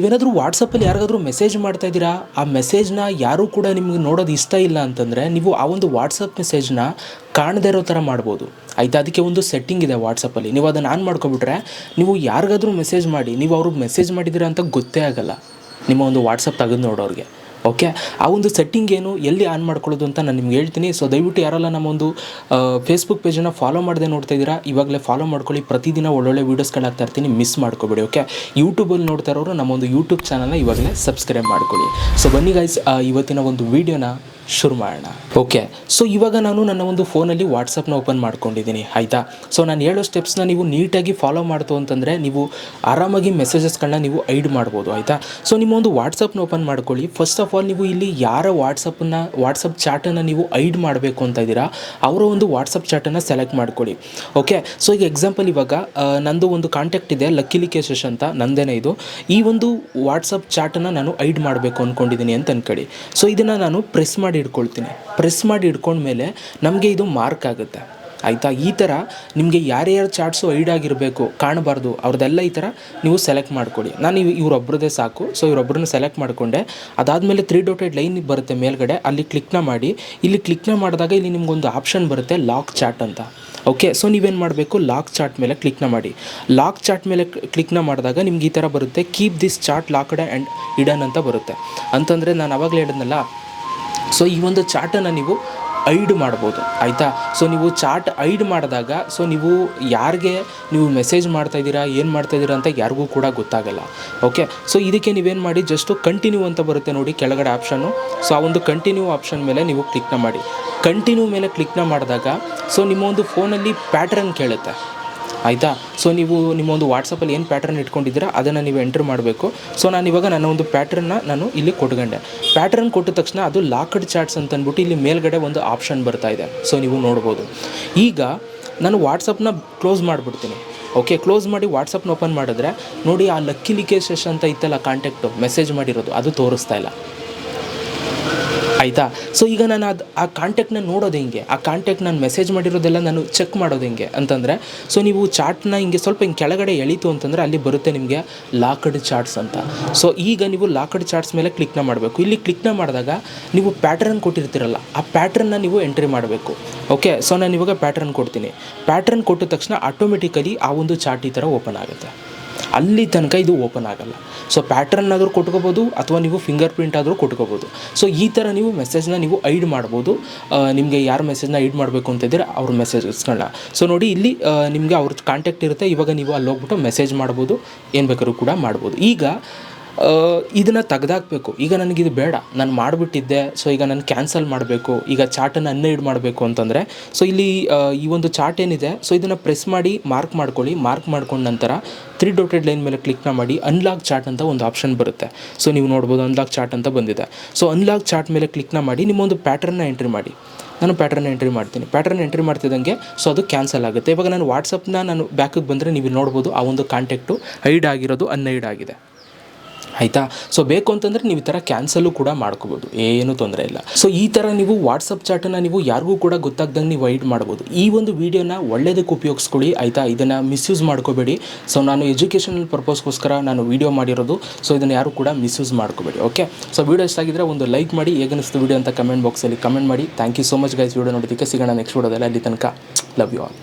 ನೀವೇನಾದರೂ ವಾಟ್ಸಪ್ಪಲ್ಲಿ ಯಾರಿಗಾದರೂ ಮೆಸೇಜ್ ಮಾಡ್ತಾ ಇದ್ದೀರಾ? ಆ ಮೆಸೇಜ್ನ ಯಾರೂ ಕೂಡ ನಿಮ್ಗೆ ನೋಡೋದು ಇಷ್ಟ ಇಲ್ಲ ಅಂತಂದರೆ ನೀವು ಆ ಒಂದು ವಾಟ್ಸಪ್ ಮೆಸೇಜ್ನ ಕಾಣದೇ ಇರೋ ಥರ ಮಾಡ್ಬೋದು. ಆಯಿತಾ? ಅದಕ್ಕೆ ಒಂದು ಸೆಟ್ಟಿಂಗ್ ಇದೆ ವಾಟ್ಸಪ್ಪಲ್ಲಿ ನೀವು ಅದನ್ನು ಆನ್ ಮಾಡ್ಕೊಬಿಟ್ರೆ ನೀವು ಯಾರಿಗಾದ್ರೂ ಮೆಸೇಜ್ ಮಾಡಿ, ನೀವು ಅವ್ರಿಗೆ ಮೆಸೇಜ್ ಮಾಡಿದ್ದೀರಾ ಅಂತ ಗೊತ್ತೇ ಆಗಲ್ಲ. ನಿಮ್ಮ ಒಂದು ವಾಟ್ಸಪ್ ತೆಗೆದು ನೋಡೋರಿಗೆ. ಓಕೆ ಆ ಒಂದು ಸೆಟ್ಟಿಂಗ್ ಏನು, ಎಲ್ಲಿ ಆನ್ ಮಾಡ್ಕೊಳ್ಳೋದು ಅಂತ ನಾನು ನಿಮ್ಗೆ ಹೇಳ್ತೀನಿ. ಸೊ ದಯವಿಟ್ಟು ಯಾರೆಲ್ಲ ನಮ್ಮ ಒಂದು ಫೇಸ್ಬುಕ್ ಪೇಜನ್ನು ಫಾಲೋ ಮಾಡದೆ ನೋಡ್ತಾ ಇದ್ದೀರಾ, ಇವಾಗಲೇ ಫಾಲೋ ಮಾಡ್ಕೊಳ್ಳಿ. ಪ್ರತಿದಿನ ಒಳ್ಳೊಳ್ಳೆ ವೀಡಿಯೋಸ್ಗಳು ಹಾಕ್ತಾ ಇರ್ತೀನಿ ಮಿಸ್ ಮಾಡ್ಕೋಬೇಡಿ ಓಕೆ ಯೂಟ್ಯೂಬಲ್ಲಿ ನೋಡ್ತಾ ಇರೋರು ನಮ್ಮ ಒಂದು ಯೂಟ್ಯೂಬ್ ಚಾನಲ್ನ ಇವಾಗಲೇ ಸಬ್ಸ್ಕ್ರೈಬ್ ಮಾಡ್ಕೊಳ್ಳಿ. ಸೊ ಬನ್ನಿ ಗೈಸ್ ಇವತ್ತಿನ ಒಂದು ವೀಡಿಯೋನ ಶುರು ಮಾಡೋಣ. ಓಕೆ ಸೊ ಇವಾಗ ನಾನು ನನ್ನ ಒಂದು ಫೋನಲ್ಲಿ ವಾಟ್ಸಪ್ನ ಓಪನ್ ಮಾಡ್ಕೊಂಡಿದ್ದೀನಿ. ಆಯಿತಾ? ಸೊ ನಾನು ಹೇಳೋ ಸ್ಟೆಪ್ಸ್ನ ನೀವು ನೀಟಾಗಿ ಫಾಲೋ ಮಾಡ್ತು ಅಂತಂದರೆ ನೀವು ಆರಾಮಾಗಿ ಮೆಸೇಜಸ್ಗಳನ್ನ ನೀವು ಐಡ್ ಮಾಡ್ಬೋದು. ಆಯಿತಾ? ಸೊ ನಿಮ್ಮ ಒಂದು ವಾಟ್ಸಪ್ನ ಓಪನ್ ಮಾಡ್ಕೊಳ್ಳಿ. ಫಸ್ಟ್ ಆಫ್ ಆಲ್ ನೀವು ಇಲ್ಲಿ ಯಾರ ವಾಟ್ಸಪ್ಪನ್ನು ವಾಟ್ಸಪ್ ಚಾಟನ್ನು ನೀವು ಐಡ್ ಮಾಡಬೇಕು ಅಂತ ಇದ್ದೀರಾ? ಅವರ ಒಂದು ವಾಟ್ಸಪ್ ಚಾಟನ್ನು ಸೆಲೆಕ್ಟ್ ಮಾಡ್ಕೊಳ್ಳಿ. ಓಕೆ ಸೊ ಈಗ ಎಕ್ಸಾಂಪಲ್ ಇವಾಗ ನಂದು ಒಂದು ಕಾಂಟ್ಯಾಕ್ಟ್ ಇದೆ ಲಕ್ಕಿಲಿ ಕೇಶಸ್ ಅಂತ, ನಂದೇನೆ ಇದು. ಈ ಒಂದು ವಾಟ್ಸಪ್ ಚಾಟನ್ನು ನಾನು ಐಡ್ ಮಾಡಬೇಕು ಅಂದ್ಕೊಂಡಿದ್ದೀನಿ ಅಂತ ಅನ್ಕೊಳ್ಳಿ. ಸೊ ಇದನ್ನು ನಾನು ಪ್ರೆಸ್ ಮಾಡಿ ಇಟ್ಕೊಳ್ತೀನಿ ಪ್ರೆಸ್ ಮಾಡಿ ಇಟ್ಕೊಂಡ್ಮೇಲೆ ನಮಗೆ ಇದು ಮಾರ್ಕ್ ಆಗುತ್ತೆ. ಆಯಿತಾ? ಈ ಥರ ನಿಮಗೆ ಯಾರ್ಯಾರ ಚಾರ್ಟ್ಸು ಐಡ್ ಆಗಿರಬೇಕು, ಕಾಣಬಾರ್ದು ಅವ್ರದ್ದೆಲ್ಲ ಈ ಥರ ನೀವು ಸೆಲೆಕ್ಟ್ ಮಾಡ್ಕೊಳ್ಳಿ. ನಾನು ಇವ್ ಇವರೊಬ್ಬರದೇ ಸಾಕು. ಸೊ ಇವರೊಬ್ಬರನ್ನ ಸೆಲೆಕ್ಟ್ ಮಾಡಿಕೊಂಡೆ. ಅದಾದಮೇಲೆ ತ್ರೀ ಡೋಟೆಡ್ ಲೈನ್ ಬರುತ್ತೆ ಮೇಲ್ಗಡೆ. ಅಲ್ಲಿ ಕ್ಲಿಕ್ನ ಮಾಡಿ. ಇಲ್ಲಿ ಕ್ಲಿಕ್ನ ಮಾಡಿದಾಗ ಇಲ್ಲಿ ನಿಮಗೊಂದು ಆಪ್ಷನ್ ಬರುತ್ತೆ ಲಾಕ್ ಚಾಟ್ ಅಂತ. ಓಕೆ ಸೊ ನೀವೇನು ಮಾಡಬೇಕು? ಲಾಕ್ ಚಾಟ್ ಮೇಲೆ ಕ್ಲಿಕ್ನ ಮಾಡಿ. ಲಾಕ್ ಚಾಟ್ ಮೇಲೆ ಕ್ಲಿಕ್ನ ಮಾಡಿದಾಗ ನಿಮ್ಗೆ ಈ ಥರ ಬರುತ್ತೆ keep this chat locked and hidden ಅಂತ ಬರುತ್ತೆ. ಅಂತಂದರೆ ನಾನು ಅವಾಗಲೇ ಹೇಳಿದ್ನಲ್ಲ ಸೊ ಈ ಒಂದು ಚಾಟನ್ನು ನೀವು ಐಡ್ ಮಾಡ್ಬೋದು, ಆಯಿತಾ? ಸೊ ನೀವು ಚಾಟ್ ಐಡ್ ಮಾಡಿದಾಗ ಸೊ ನೀವು ಯಾರಿಗೆ ನೀವು ಮೆಸೇಜ್ ಮಾಡ್ತಾಯಿದ್ದೀರಾ ಏನು ಮಾಡ್ತಾಯಿದ್ದೀರಾ ಅಂತ ಯಾರಿಗೂ ಕೂಡ ಗೊತ್ತಾಗಲ್ಲ ಓಕೆ ಸೊ ಇದಕ್ಕೆ ನೀವೇನು ಮಾಡಿ ಜಸ್ಟು ಕಂಟಿನ್ಯೂ ಅಂತ ಬರುತ್ತೆ ನೋಡಿ ಕೆಳಗಡೆ ಆಪ್ಷನ್ನು ಸೊ ಆ ಒಂದು ಕಂಟಿನ್ಯೂ ಆಪ್ಷನ್ ಮೇಲೆ ನೀವು ಕ್ಲಿಕ್ನ ಮಾಡಿ. ಕಂಟಿನ್ಯೂ ಮೇಲೆ ಕ್ಲಿಕ್ನ ಮಾಡಿದಾಗ ಸೊ ನಿಮ್ಮ ಒಂದು ಫೋನಲ್ಲಿ ಪ್ಯಾಟ್ರನ್ ಕೇಳುತ್ತೆ. ಆಯಿತಾ? ಸೊ ನೀವು ನಿಮ್ಮ ಒಂದು ವಾಟ್ಸಪ್ಪಲ್ಲಿ ಏನು ಪ್ಯಾಟ್ರನ್ ಇಟ್ಕೊಂಡಿದ್ದೀರಾ, ಅದನ್ನು ನೀವು ಎಂಟ್ರ್ ಮಾಡಬೇಕು. ಸೊ ನಾನು ಇವಾಗ ನನ್ನ ಒಂದು ಪ್ಯಾಟ್ರನ್ನ ನಾನು ಇಲ್ಲಿ ಕೊಟ್ಕೊಂಡೆ. ಪ್ಯಾಟ್ರನ್ ಕೊಟ್ಟ ತಕ್ಷಣ ಅದು ಲಾಕಡ್ ಚಾಟ್ಸ್ ಅಂತ ಅಂದ್ಬಿಟ್ಟು ಇಲ್ಲಿ ಮೇಲ್ಗಡೆ ಒಂದು ಆಪ್ಷನ್ ಬರ್ತಾ ಇದೆ. ಸೊ ನೀವು ನೋಡ್ಬೋದು. ಈಗ ನಾನು ವಾಟ್ಸಪ್ನ ಕ್ಲೋಸ್ ಮಾಡಿಬಿಡ್ತೀನಿ. ಓಕೆ ಕ್ಲೋಸ್ ಮಾಡಿ ವಾಟ್ಸಪ್ನ ಓಪನ್ ಮಾಡಿದ್ರೆ ನೋಡಿ ಆ ಲಕ್ಕಿ ಲಿಕೇಶಸ್ ಅಂತ ಇತ್ತಲ್ಲ ಕಾಂಟ್ಯಾಕ್ಟು ಮೆಸೇಜ್ ಮಾಡಿರೋದು, ಅದು ತೋರಿಸ್ತಾ ಇಲ್ಲ. ಆಯಿತಾ? ಸೊ ಈಗ ನಾನು ಅದು ಆ ಕಾಂಟ್ಯಾಕ್ಟ್ನ ನೋಡೋದು ಹೆಂಗೆ? ಆ ಕಾಂಟ್ಯಾಕ್ಟ್ ನಾನು ಮೆಸೇಜ್ ಮಾಡಿರೋದೆಲ್ಲ ನಾನು ಚೆಕ್ ಮಾಡೋದು ಹೆಂಗೆ? ಅಂತಂದರೆ ಸೊ ನೀವು ಚಾರ್ಟ್ನ ಹಿಂಗೆ ಸ್ವಲ್ಪ ಹಿಂಗೆ ಕೆಳಗಡೆ ಎಳೀತು ಅಂತಂದರೆ ಅಲ್ಲಿ ಬರುತ್ತೆ ನಿಮಗೆ ಲಾಕಡ್ ಚಾಟ್ಸ್ ಅಂತ. ಸೊ ಈಗ ನೀವು ಲಾಕಡ್ ಚಾಟ್ಸ್ ಮೇಲೆ ಕ್ಲಿಕ್ನ ಮಾಡಬೇಕು. ಇಲ್ಲಿ ಕ್ಲಿಕ್ನ ಮಾಡಿದಾಗ ನೀವು ಪ್ಯಾಟ್ರನ್ ಕೊಟ್ಟಿರ್ತೀರಲ್ಲ, ಆ ಪ್ಯಾಟ್ರನ್ನ ನೀವು ಎಂಟ್ರಿ ಮಾಡಬೇಕು. ಓಕೆ ಸೊ ನಾನು ಇವಾಗ ಪ್ಯಾಟ್ರನ್ ಕೊಡ್ತೀನಿ. ಪ್ಯಾಟ್ರನ್ ಕೊಟ್ಟ ತಕ್ಷಣ ಆಟೋಮೆಟಿಕಲಿ ಆ ಒಂದು ಚಾಟ್ ಈ ಥರ ಓಪನ್ ಆಗುತ್ತೆ. ಅಲ್ಲಿ ತನಕ ಇದು ಓಪನ್ ಆಗಲ್ಲ. ಸೊ ಪ್ಯಾಟ್ರನ್ ಆದರೂ ಕೊಟ್ಕೋಬೋದು ಅಥವಾ ನೀವು ಫಿಂಗರ್ ಪ್ರಿಂಟ್ ಆದರೂ ಕೊಟ್ಕೋಬೋದು. ಸೊ ಈ ಥರ ನೀವು ಮೆಸೇಜ್ನ ನೀವು ಐಡ್ ಮಾಡ್ಬೋದು. ನಿಮಗೆ ಯಾರು ಮೆಸೇಜ್ನ ಐಡ್ ಮಾಡಬೇಕು ಅಂತಿದ್ದೀರ ಅವ್ರ ಮೆಸೇಜಸ್ಗಳನ್ನ ಸೊ ನೋಡಿ ಇಲ್ಲಿ ನಿಮಗೆ ಅವ್ರ ಕಾಂಟ್ಯಾಕ್ಟ್ ಇರುತ್ತೆ. ಇವಾಗ ನೀವು ಅಲ್ಲಿ ಹೋಗ್ಬಿಟ್ಟು ಮೆಸೇಜ್ ಮಾಡ್ಬೋದು. ಏನು ಬೇಕಾದ್ರೂ ಕೂಡ ಮಾಡ್ಬೋದು. ಈಗ ಇದನ್ನು ತೆಗ್ದಾಕ್ಬೇಕು. ಈಗ ನನಗಿದು ಬೇಡ. ನಾನು ಮಾಡಿಬಿಟ್ಟಿದ್ದೆ ಸೊ ಈಗ ನಾನು ಕ್ಯಾನ್ಸಲ್ ಮಾಡಬೇಕು. ಈಗ ಚಾರ್ಟನ್ನು ಅನ್ಐಡ್ ಮಾಡಬೇಕು ಅಂತಂದರೆ ಸೊ ಇಲ್ಲಿ ಈ ಒಂದು ಚಾರ್ಟ್ ಏನಿದೆ ಸೊ ಇದನ್ನು ಪ್ರೆಸ್ ಮಾಡಿ ಮಾರ್ಕ್ ಮಾಡ್ಕೊಳ್ಳಿ. ಮಾರ್ಕ್ ಮಾಡ್ಕೊಂಡ ನಂತರ ತ್ರೀ ಡೋಟೆಡ್ ಲೈನ್ ಮೇಲೆ ಕ್ಲಿಕ್ನ ಮಾಡಿ ಅನ್ಲಾಕ್ ಚಾರ್ಟ್ ಅಂತ ಒಂದು ಆಪ್ಷನ್ ಬರುತ್ತೆ. ಸೊ ನೀವು ನೋಡ್ಬೋದು ಅನ್ಲಾಕ್ ಚಾರ್ಟ್ ಅಂತ ಬಂದಿದೆ. ಸೊ ಅನ್ಲಾಕ್ ಚಾರ್ಟ್ ಮೇಲೆ ಕ್ಲಿಕ್ನ ಮಾಡಿ ನಿಮ್ಮೊಂದು ಪ್ಯಾಟ್ರನ್ನ ಎಂಟ್ರಿ ಮಾಡಿ. ನಾನು ಪ್ಯಾಟ್ರನ್ ಎಂಟ್ರಿ ಮಾಡ್ತೀನಿ. ಪ್ಯಾಟ್ರನ್ ಎಂಟ್ರಿ ಮಾಡ್ತಿದ್ದಂಗೆ ಸೊ ಅದು ಕ್ಯಾನ್ಸಲ್ ಆಗುತ್ತೆ. ಇವಾಗ ನಾನು ವಾಟ್ಸಪ್ನ ನಾನು ಬ್ಯಾಕಿಗೆ ಬಂದರೆ ನೀವು ನೋಡ್ಬೋದು ಆ ಒಂದು ಕಾಂಟ್ಯಾಕ್ಟು ಹೈಡ್ ಆಗಿರೋದು ಅನ್ಐಡ್ ಆಗಿದೆ. ಆಯಿತಾ? ಸೊ ಬೇಕು ಅಂತಂದರೆ ನೀವು ಈ ಥರ ಕ್ಯಾನ್ಸಲು ಕೂಡ ಮಾಡ್ಕೋಬೋದು. ಏನೂ ತೊಂದರೆ ಇಲ್ಲ. ಸೊ ಈ ಥರ ನೀವು ವಾಟ್ಸಪ್ ಚಾಟನ್ನು ನೀವು ಯಾರಿಗೂ ಕೂಡ ಗೊತ್ತಾಗ್ದಂಗೆ ನೀವು ವೈಡ್ ಮಾಡ್ಬೋದು. ಈ ಒಂದು ವೀಡಿಯೋನ ಒಳ್ಳೆಯದಕ್ಕೆ ಉಪಯೋಗಿಸ್ಕೊಳ್ಳಿ, ಆಯಿತಾ? ಇದನ್ನು ಮಿಸ್ಯೂಸ್ ಮಾಡ್ಕೋಬೇಡಿ. ಸೊ ನಾನು ಎಜುಕೇಷನಲ್ ಪರ್ಪಸ್ಗೋಸ್ಕರ ನಾನು ವೀಡಿಯೋ ಮಾಡಿರೋದು. ಸೊ ಇದನ್ನು ಯಾರು ಕೂಡ ಮಿಸ್ಯೂಸ್ ಮಾಡ್ಕೋಬೇಡಿ ಓಕೆ ಸೊ ವೀಡಿಯೋ ಇಷ್ಟ ಆಗಿದ್ರೆ ಒಂದು ಲೈಕ್ ಮಾಡಿ. ಹೇಗನಿಸ್ತು ವೀಡಿಯೋ ಅಂತ ಕಮೆಂಟ್ ಬಾಕ್ಸಲ್ಲಿ ಕಮೆಂಟ್ ಮಾಡಿ. Thank you so much guys video ನೋಡೋದಕ್ಕೆ ಸಿಗೋಣ ನೆಕ್ಸ್ಟ್ ವೀಡಿಯೋದಲ್ಲಿ ಅಲ್ಲಿ ತನಕ ಲವ್ ಯು ಆಲ್